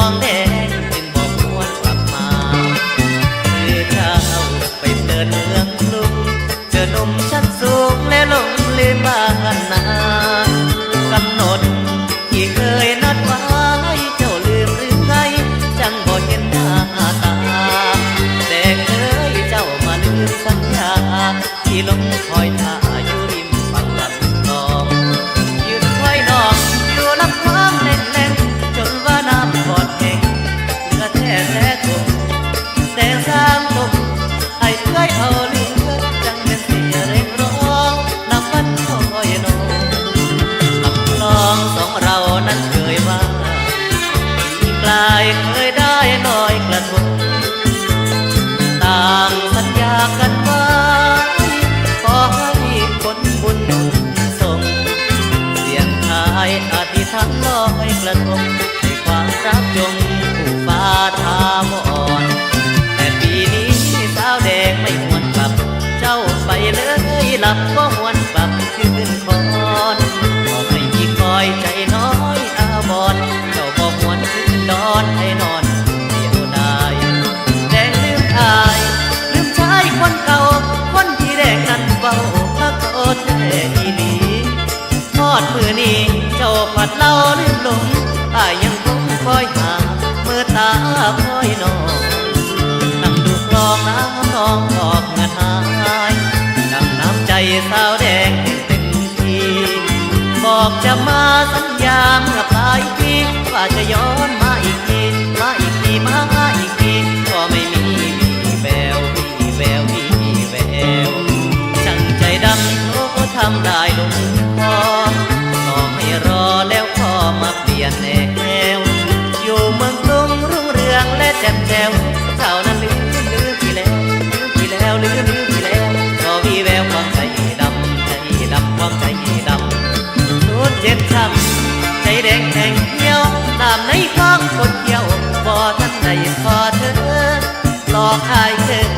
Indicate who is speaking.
Speaker 1: น้องแดงจึงบอกวนกลับมาคือเจ้าไปเดินเมืองกรุงเจอหนุ่มชั้นสูงและหลงลืมบ้านนากำหนดที่เคยนัดไว้เจ้าลืมหรือไง จังบ่เห็นหน้าตาแดงเอ้ยเจ้ามาลืมสัญญาที่ลงคอยท่า ระทงต่างสัญญากันไว้ขอให้คนบุญส่ง เสียงทายอธิษฐานลอยกระทงให้ความรักจงผู้ฟ้าทามอ่อน แต่ปีนี้สาวแดงไม่หวนกลับ เจ้าไปเลยหลับก็ ผัดเล่าลืมหลงอายยังคงคอยหาเมื่อตาคอยนอนนั่งดูคลองน้ำนองออกเงินหายดังน้ำใจสาวแดงเต็มทีบอกจะมาสัญญาเมื่อปลายปีว่าจะย้อนมาอีกทีมาอีกทีมาอีกทีก็ไม่มีวี่แวววี่แวววี่แววช่างใจดำโอ้ทำได้ลงคอ และแจ่มแจ๋วเจ้านั้นลืมลืมพี่แล้วลืมพี่แล้วลืมลืมพี่แล้วก็วีแววความใจดำใจดำความใจดำโดนเจ็บช้ำใจแดงแข็งเหี่ยวน้ำในคลองคนเที่ยวบ่ทันใดพอเธอหลอกอายเธอ